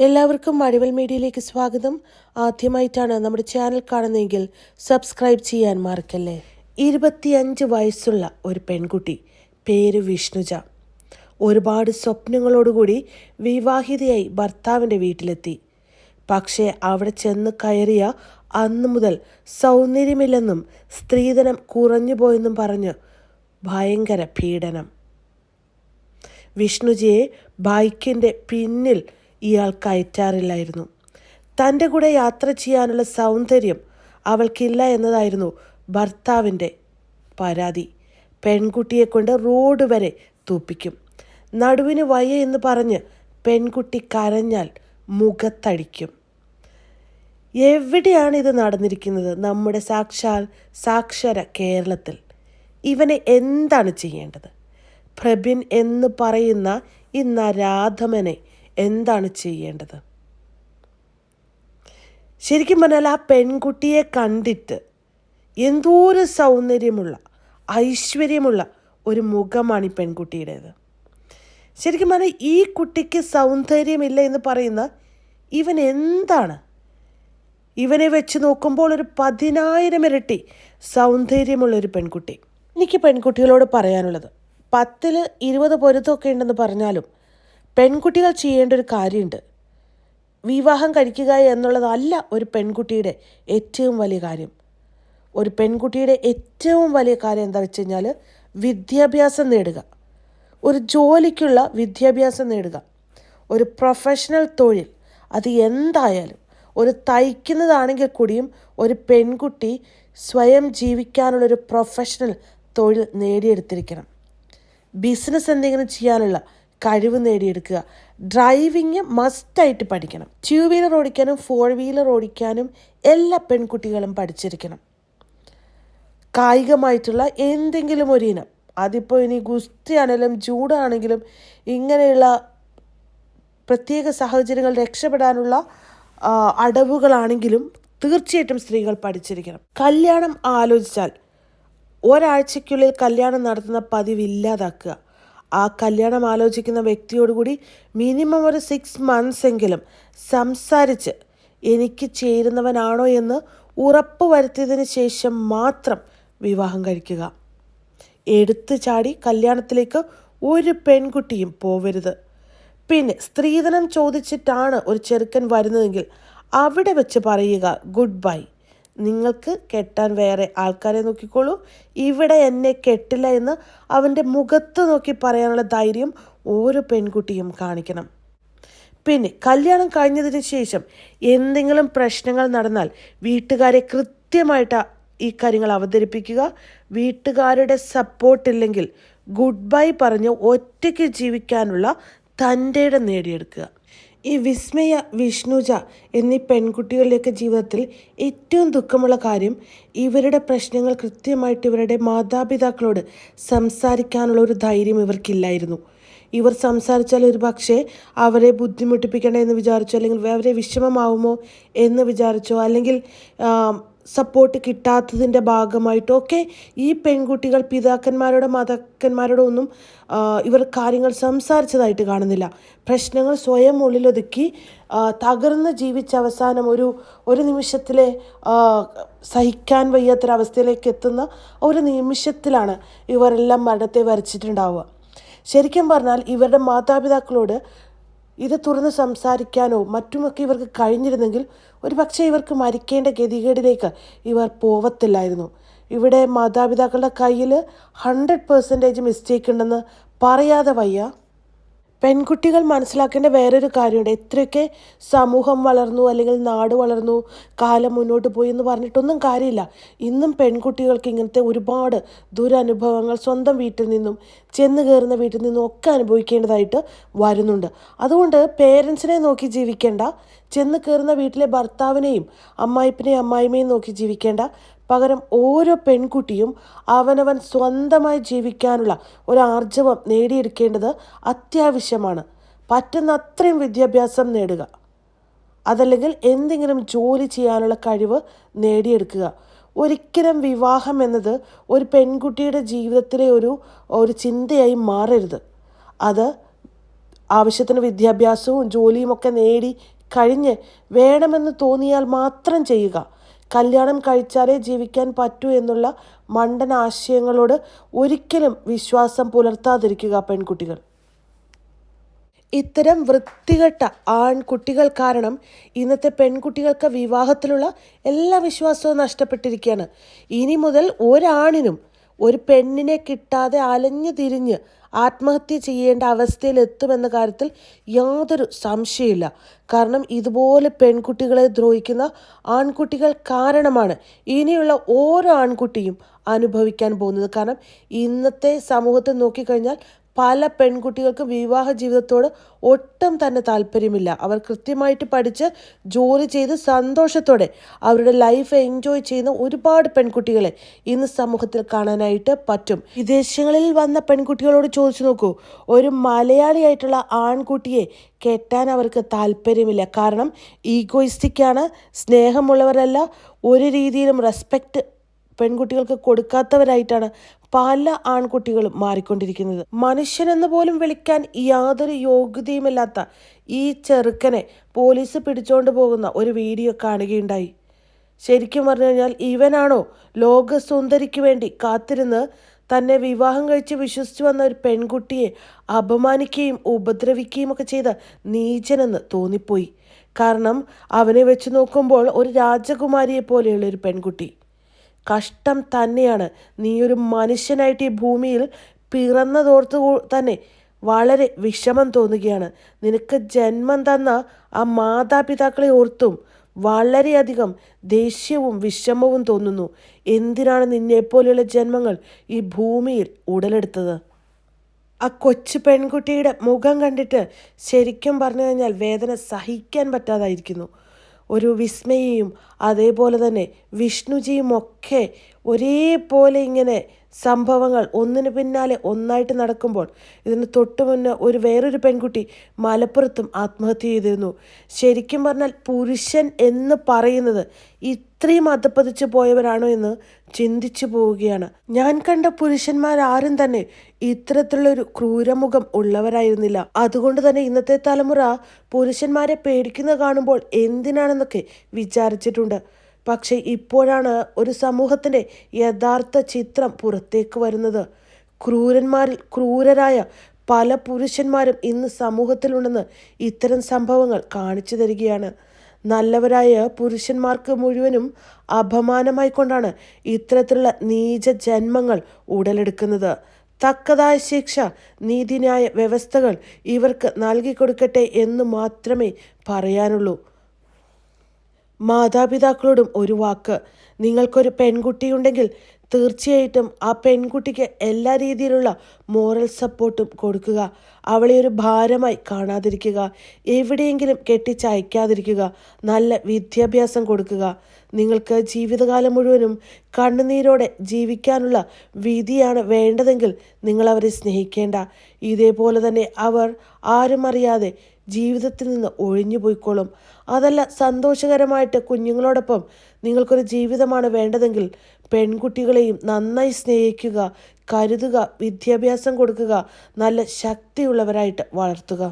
എല്ലാവർക്കും മഴവൽ മീഡിയയിലേക്ക് സ്വാഗതം. ആദ്യമായിട്ടാണ് നമ്മുടെ ചാനൽ കാണുന്നതെങ്കിൽ സബ്സ്ക്രൈബ് ചെയ്യാൻ മറക്കല്ലേ? ഇരുപത്തിയഞ്ച് വയസ്സുള്ള ഒരു പെൺകുട്ടി പേര് വിഷ്ണുജ. ഒരുപാട് സ്വപ്നങ്ങളോടുകൂടി വിവാഹിതയായി ഭർത്താവിന്റെ വീട്ടിലെത്തി. പക്ഷേ അവിടെ ചെന്ന് കയറിയ അന്നു മുതൽ സൗന്ദര്യമില്ലെന്നും സ്ത്രീധനം കുറഞ്ഞുപോയെന്നും പറഞ്ഞ് ഭയങ്കര പീഡനം. വിഷ്ണുജിയെ ബൈക്കിന്റെ പിന്നിൽ ഇയാൾ കയറ്റാറില്ലായിരുന്നു. തന്റെ കൂടെ യാത്ര ചെയ്യാനുള്ള സൗന്ദര്യം അവൾക്കില്ല എന്നതായിരുന്നു ഭർത്താവിന്റെ പരാതി. പെൺകുട്ടിയെ കൊണ്ട് റോഡ് വരെ തൂപ്പിക്കും. നടുവിന് വയ്യ എന്ന് പറഞ്ഞ് പെൺകുട്ടി കരഞ്ഞാൽ മുഖത്തടിക്കും. എവിടെയാണ് ഇത് നടന്നിരിക്കുന്നത്? നമ്മുടെ സാക്ഷാൽ സാക്ഷര കേരളത്തിൽ. ഇവനെ എന്താണ് ചെയ്യേണ്ടത്? പ്രബിൻ എന്ന് പറയുന്ന ഈ നരാധമനെ എന്താണ് ചെയ്യേണ്ടത്? ശരിക്കും പറഞ്ഞാൽ ആ പെൺകുട്ടിയെ കണ്ടിട്ട് എന്തോരം സൗന്ദര്യമുള്ള ഐശ്വര്യമുള്ള ഒരു മുഖമാണ് ഈ പെൺകുട്ടിയുടേത്. ശരിക്കും പറഞ്ഞാൽ ഈ കുട്ടിക്ക് സൗന്ദര്യമില്ല എന്ന് പറയുന്ന ഇവൻ എന്താണ്? ഇവനെ വെച്ച് നോക്കുമ്പോൾ ഒരു പതിനായിരം ഇരട്ടി സൗന്ദര്യമുള്ള ഒരു പെൺകുട്ടി. എനിക്ക് പെൺകുട്ടികളോട് പറയാനുള്ളത് പത്തിൽ ഇരുപത് പൊരുത്തമൊക്കെ ഉണ്ടെന്ന് പറഞ്ഞാലും പെൺകുട്ടികൾ ചെയ്യേണ്ട ഒരു കാര്യമുണ്ട്. വിവാഹം കഴിക്കുക എന്നുള്ളതല്ല ഒരു പെൺകുട്ടിയുടെ ഏറ്റവും വലിയ കാര്യം. ഒരു പെൺകുട്ടിയുടെ ഏറ്റവും വലിയ കാര്യം എന്താ വെച്ച് കഴിഞ്ഞാൽ വിദ്യാഭ്യാസം നേടുക. ഒരു ജോലിക്കുള്ള വിദ്യാഭ്യാസം നേടുക. ഒരു പ്രൊഫഷണൽ തൊഴിൽ. അത് എന്തായാലും ഒരു തയ്ക്കുന്നതാണെങ്കിൽ കൂടിയും ഒരു പെൺകുട്ടി സ്വയം ജീവിക്കാനുള്ളൊരു പ്രൊഫഷണൽ തൊഴിൽ നേടിയെടുത്തിരിക്കണം. ബിസിനസ് എന്തെങ്കിലും ചെയ്യാനുള്ള കഴിവ് നേടിയെടുക്കുക. ഡ്രൈവിങ് മസ്റ്റായിട്ട് പഠിക്കണം. ടു വീലർ ഓടിക്കാനും ഫോർ വീലർ ഓടിക്കാനും എല്ലാ പെൺകുട്ടികളും പഠിച്ചിരിക്കണം. കായികമായിട്ടുള്ള എന്തെങ്കിലും ഒരു ഇനം. അതിപ്പോൾ ഇനി ഗുസ്തിയാണെങ്കിലും ജൂഡാണെങ്കിലും ഇങ്ങനെയുള്ള പ്രത്യേക സാഹചര്യങ്ങൾ രക്ഷപ്പെടാനുള്ള അടവുകളാണെങ്കിലും തീർച്ചയായിട്ടും സ്ത്രീകൾ പഠിച്ചിരിക്കണം. കല്യാണം ആലോചിച്ചാൽ ഒരാഴ്ചയ്ക്കുള്ളിൽ കല്യാണം നടത്തുന്ന പതിവ് ഇല്ലാതാക്കുക. ആ കല്യാണം ആലോചിക്കുന്ന വ്യക്തിയോടുകൂടി മിനിമം ഒരു സിക്സ് മന്ത്സ് എങ്കിലും സംസാരിച്ച് എനിക്ക് ചേരുന്നവനാണോ എന്ന് ഉറപ്പ് വരുത്തിയതിന് ശേഷം മാത്രം വിവാഹം കഴിക്കുക. എടുത്തു ചാടി കല്യാണത്തിലേക്ക് ഒരു പെൺകുട്ടിയും പോവരുത്. പിന്നെ സ്ത്രീധനം ചോദിച്ചിട്ടാണ് ഒരു ചെറുക്കൻ വരുന്നതെങ്കിൽ അവിടെ വെച്ച് പറയുക ഗുഡ് ബൈ. നിങ്ങൾക്ക് കെട്ടാൻ വേറെ ആൾക്കാരെ നോക്കിക്കോളൂ. ഇവിടെ എന്നെ കെട്ടില്ല എന്ന് അവന്റെ മുഖത്ത് നോക്കി പറയാനുള്ള ധൈര്യം ഓരോ പെൺകുട്ടിയും കാണിക്കണം. പിന്നെ കല്യാണം കഴിഞ്ഞതിന് ശേഷം എന്തെങ്കിലും പ്രശ്നങ്ങൾ നടന്നാൽ വീട്ടുകാരെ കൃത്യമായിട്ട് ഈ കാര്യങ്ങൾ അവതരിപ്പിക്കുക. വീട്ടുകാരുടെ സപ്പോർട്ടില്ലെങ്കിൽ ഗുഡ് ബൈ പറഞ്ഞ് ഒറ്റയ്ക്ക് ജീവിക്കാനുള്ള തന്റെ നേടിയെടുക്കുക. ഈ വിസ്മയ വിഷ്ണുജ എന്നീ പെൺകുട്ടികളുടെയൊക്കെ ജീവിതത്തിൽ ഏറ്റവും ദുഃഖമുള്ള കാര്യം ഇവരുടെ പ്രശ്നങ്ങൾ കൃത്യമായിട്ട് ഇവരുടെ മാതാപിതാക്കളോട് സംസാരിക്കാനുള്ള ഒരു ധൈര്യം ഇവർക്കില്ലായിരുന്നു. ഇവർ സംസാരിച്ചാൽ ഒരു പക്ഷേ അവരെ ബുദ്ധിമുട്ടിപ്പിക്കണേ എന്ന് വിചാരിച്ചോ അല്ലെങ്കിൽ അവരെ വിഷമമാവുമോ എന്ന് വിചാരിച്ചോ അല്ലെങ്കിൽ സപ്പോർട്ട് കിട്ടാത്തതിന്റെ ഭാഗമായിട്ടോ ഒക്കെ ഈ പെൺകുട്ടികൾ പിതാക്കന്മാരോടോ മാതാക്കന്മാരോടോ ഒന്നും ഇവർ കാര്യങ്ങൾ സംസാരിച്ചതായിട്ട് കാണുന്നില്ല. പ്രശ്നങ്ങൾ സ്വയം ഉള്ളിലൊതുക്കി തകർന്ന് ജീവിച്ച അവസാനം ഒരു ഒരു നിമിഷത്തിലെ സഹിക്കാൻ വയ്യാത്തൊരവസ്ഥയിലേക്ക് എത്തുന്ന ഒരു നിമിഷത്തിലാണ് ഇവരെല്ലാം മരണത്തെ വരച്ചിട്ടുണ്ടാവുക. ശരിക്കും പറഞ്ഞാൽ ഇവരുടെ മാതാപിതാക്കളോട് ഇത് തുറന്ന് സംസാരിക്കാനോ മറ്റുമൊക്കെ ഇവർക്ക് കഴിഞ്ഞിരുന്നെങ്കിൽ ഒരു പക്ഷേ ഇവർക്ക് മരിക്കേണ്ട ഗതികേടിലേക്ക് ഇവർ പോവത്തില്ലായിരുന്നു. ഇവിടെ മാതാപിതാക്കളുടെ കയ്യിൽ ഹൺഡ്രഡ് പെർസെന്റേജ് മിസ്റ്റേക്ക് ഉണ്ടെന്ന് പറയാതെ വയ്യ. പെൺകുട്ടികൾ മനസ്സിലാക്കേണ്ട വേറൊരു കാര്യമുണ്ട്. എത്രയൊക്കെ സമൂഹം വളർന്നു അല്ലെങ്കിൽ നാട് വളർന്നു കാലം മുന്നോട്ട് പോയി എന്ന് പറഞ്ഞിട്ടൊന്നും കാര്യമില്ല. ഇന്നും പെൺകുട്ടികൾക്ക് ഇങ്ങനത്തെ ഒരുപാട് ദുരനുഭവങ്ങൾ സ്വന്തം വീട്ടിൽ നിന്നും ചെന്ന് കയറുന്ന വീട്ടിൽ നിന്നും ഒക്കെ അനുഭവിക്കേണ്ടതായിട്ട് വരുന്നുണ്ട്. അതുകൊണ്ട് പേരൻസിനെ നോക്കി ജീവിക്കേണ്ട ചെന്ന് കയറുന്ന വീട്ടിലെ ഭർത്താവിനെയും അമ്മായിപ്പിനെയും അമ്മായിമ്മയും നോക്കി ജീവിക്കേണ്ട പകരം ഓരോ പെൺകുട്ടിയും അവനവൻ സ്വന്തമായി ജീവിക്കാനുള്ള ഒരു നേടിയെടുക്കേണ്ടത് അത്യാവശ്യമാണ്. പറ്റുന്ന അത്രയും വിദ്യാഭ്യാസം നേടുക. അതല്ലെങ്കിൽ എന്തെങ്കിലും ജോലി ചെയ്യാനുള്ള കഴിവ് നേടിയെടുക്കുക. ഒരിക്കലും വിവാഹം എന്നത് ഒരു പെൺകുട്ടിയുടെ ജീവിതത്തിലെ ഒരു ഒരു ചിന്തയായി മാറരുത്. അത് ആവശ്യത്തിന് വിദ്യാഭ്യാസവും ജോലിയുമൊക്കെ നേടി കഴിഞ്ഞ് വേണമെന്ന് തോന്നിയാൽ മാത്രം ചെയ്യുക. കല്യാണം കഴിച്ചാലേ ജീവിക്കാൻ പറ്റൂ എന്നുള്ള മണ്ടൻ ആശയങ്ങളോട് ഒരിക്കലും വിശ്വാസം പുലർത്താതിരിക്കുക പെൺകുട്ടികൾ. ഇത്തരം വൃത്തികെട്ട ആൺകുട്ടികൾ കാരണം ഇന്നത്തെ പെൺകുട്ടികൾക്ക് വിവാഹത്തിലുള്ള എല്ലാ വിശ്വാസവും നഷ്ടപ്പെട്ടിരിക്കുകയാണ്. ഇനി മുതൽ ഒരാണിനും ഒരു പെണ്ണിനെ കിട്ടാതെ അലഞ്ഞു തിരിഞ്ഞ് ആത്മഹത്യ ചെയ്യേണ്ട അവസ്ഥയിൽ എത്തുമെന്ന കാര്യത്തിൽ യാതൊരു സംശയമില്ല കാരണം ഇതുപോലെ പെൺകുട്ടികളെ ദ്രോഹിക്കുന്ന ആൺകുട്ടികൾ കാരണമാണ് ഇനിയുള്ള ഓരോ ആൺകുട്ടിയും അനുഭവിക്കാൻ പോകുന്നത്. കാരണം ഇന്നത്തെ സമൂഹത്തെ നോക്കിക്കഴിഞ്ഞാൽ പല പെൺകുട്ടികൾക്കും വിവാഹ ജീവിതത്തോട് ഒട്ടും തന്നെ താല്പര്യമില്ല. അവർ കൃത്യമായിട്ട് പഠിച്ച് ജോലി ചെയ്ത് സന്തോഷത്തോടെ അവരുടെ ലൈഫ് എൻജോയ് ചെയ്യുന്ന ഒരുപാട് പെൺകുട്ടികളെ ഇന്ന് സമൂഹത്തിൽ കാണാനായിട്ട് പറ്റും. വിദേശങ്ങളിൽ വന്ന പെൺകുട്ടികളോട് ചോദിച്ചു നോക്കൂ. ഒരു മലയാളിയായിട്ടുള്ള ആൺകുട്ടിയെ കെട്ടാൻ അവർക്ക് താല്പര്യമില്ല. കാരണം ഈഗോയിസ്റ്റിക്കാണ് സ്നേഹമുള്ളവരല്ല ഒരു രീതിയിലും റെസ്പെക്റ്റ് പെൺകുട്ടികൾക്ക് കൊടുക്കാത്തവരായിട്ടാണ് പല ആൺകുട്ടികളും മാറിക്കൊണ്ടിരിക്കുന്നത്. മനുഷ്യനെന്ന് പോലും വിളിക്കാൻ യാതൊരു യോഗ്യതയുമില്ലാത്ത ഈ ചെറുക്കനെ പോലീസ് പിടിച്ചോണ്ട് പോകുന്ന ഒരു വീഡിയോ കാണുകയുണ്ടായി. ശരിക്കും പറഞ്ഞു കഴിഞ്ഞാൽ ഇവനാണോ ലോക സുന്ദരിക്ക് വേണ്ടി കാത്തിരുന്ന് തന്നെ വിവാഹം കഴിച്ച് വിശ്വസിച്ചു വന്ന ഒരു പെൺകുട്ടിയെ അപമാനിക്കുകയും ഉപദ്രവിക്കുകയും ഒക്കെ ചെയ്ത നീചനെന്ന് തോന്നിപ്പോയി. കാരണം അവനെ വെച്ച് നോക്കുമ്പോൾ ഒരു രാജകുമാരിയെ പോലെയുള്ള ഒരു പെൺകുട്ടി. കഷ്ടം തന്നെയാണ്. നീ ഒരു മനുഷ്യനായിട്ട് ഈ ഭൂമിയിൽ പിറന്നതോർത്ത് തന്നെ വളരെ വിഷമം തോന്നുകയാണ്. നിനക്ക് ജന്മം തന്ന ആ മാതാപിതാക്കളെ ഓർത്തും വളരെയധികം ദേഷ്യവും വിഷമവും തോന്നുന്നു. എന്തിനാണ് നിന്നെപ്പോലെയുള്ള ജന്മങ്ങൾ ഈ ഭൂമിയിൽ ഉടലെടുത്തത്? ആ കൊച്ചു പെൺകുട്ടിയുടെ മുഖം കണ്ടിട്ട് ശരിക്കും പറഞ്ഞു കഴിഞ്ഞാൽ വേദന സഹിക്കാൻ പറ്റാതായിരിക്കുന്നു. ഒരു വിസ്മയയും അതേപോലെ തന്നെ വിഷ്ണുജിയും ഒക്കെ ഒരേപോലെ ഇങ്ങനെ സംഭവങ്ങൾ ഒന്നിന് പിന്നാലെ ഒന്നായിട്ട് നടക്കുമ്പോൾ ഇതിന് തൊട്ട് മുന്നേ ഒരു വേറൊരു പെൺകുട്ടി മലപ്പുറത്തും ആത്മഹത്യ ചെയ്തിരുന്നു. ശരിക്കും പറഞ്ഞാൽ പുരുഷൻ എന്ന് പറയുന്നത് ഇത്രയും അധപ്പതിച്ചു പോയവരാണോ എന്ന് ചിന്തിച്ചു പോവുകയാണ്. ഞാൻ കണ്ട പുരുഷന്മാരാരും തന്നെ ഇത്തരത്തിലുള്ളൊരു ക്രൂരമുഖം ഉള്ളവരായിരുന്നില്ല. അതുകൊണ്ട് തന്നെ ഇന്നത്തെ തലമുറ പുരുഷന്മാരെ പേടിക്കുന്നത് കാണുമ്പോൾ എന്തിനാണെന്നൊക്കെ വിചാരിച്ചിട്ടുണ്ട്. പക്ഷേ ഇപ്പോഴാണ് ഒരു സമൂഹത്തിന്റെ യഥാർത്ഥ ചിത്രം പുറത്തേക്ക് വരുന്നത്. ക്രൂരന്മാരിൽ ക്രൂരരായ പല പുരുഷന്മാരും ഇന്ന് സമൂഹത്തിലുണ്ടെന്ന് ഇത്തരം സംഭവങ്ങൾ കാണിച്ചു തരികയാണ്. നല്ലവരായ പുരുഷന്മാർക്ക് മുഴുവനും അപമാനമായിക്കൊണ്ടാണ് ഇത്തരത്തിലുള്ള നീച ജന്മങ്ങൾ ഉടലെടുക്കുന്നത്. തക്കതായ ശിക്ഷ നീതിന്യായ വ്യവസ്ഥകൾ ഇവർക്ക് നൽകിക്കൊടുക്കട്ടെ എന്ന് മാത്രമേ പറയാനുള്ളൂ. മാതാപിതാക്കളോടും ഒരു വാക്ക് നിങ്ങൾക്കൊരു പെൺകുട്ടിയുണ്ടെങ്കിൽ തീർച്ചയായിട്ടും ആ പെൺകുട്ടിക്ക് എല്ലാ രീതിയിലുള്ള മോറൽ സപ്പോർട്ടും കൊടുക്കുക. അവളെ ഒരു ഭാരമായി കാണാതിരിക്കുക. എവിടെയെങ്കിലും കെട്ടിച്ചയക്കാതിരിക്കുക. നല്ല വിദ്യാഭ്യാസം കൊടുക്കുക. നിങ്ങൾക്ക് ജീവിതകാലം മുഴുവനും കണ്ണുനീരോടെ ജീവിക്കാനുള്ള വിധിയാണ് വേണ്ടതെങ്കിൽ നിങ്ങൾ അവരെ സ്നേഹിക്കേണ്ട. ഇതേപോലെ തന്നെ അവർ ആരും അറിയാതെ ജീവിതത്തിൽ നിന്ന് ഒഴിഞ്ഞു പോയിക്കോളും. അതല്ല സന്തോഷകരമായിട്ട് കുഞ്ഞുങ്ങളോടൊപ്പം നിങ്ങൾക്കൊരു ജീവിതമാണ് വേണ്ടതെങ്കിൽ പെൺകുട്ടികളെയും നന്നായി സ്നേഹിക്കുക കരുതുക വിദ്യാഭ്യാസം കൊടുക്കുക നല്ല ശക്തിയുള്ളവരായിട്ട് വളർത്തുക.